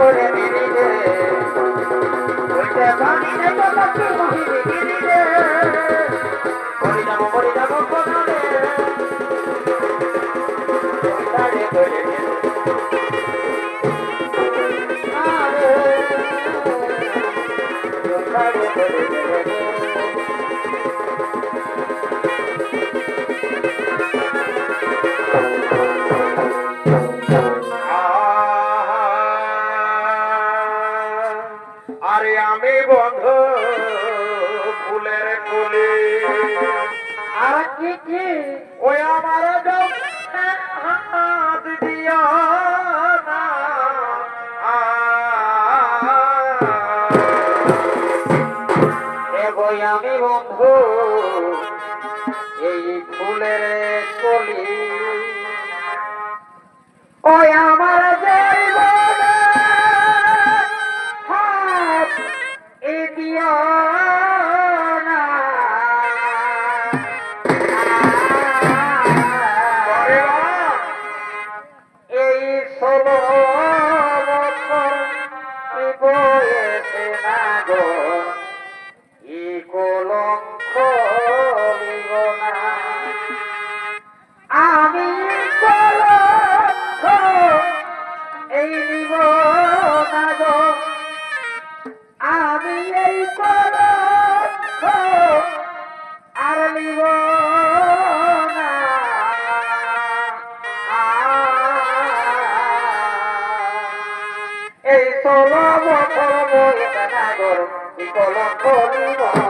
করে দিলি রে ওইটা জানি না তোমাকে মহিলে দিলি রে করে যাব করে যাব কোথায়? করে দিলি আমি বন্ধু ফুলের কুলি। আর কি কি? ওই আমার হ্যাঁ, হ্যাঁ, হাত দিয়া আমি বন্ধু, এই ফুলের কলঙ্ক নিবা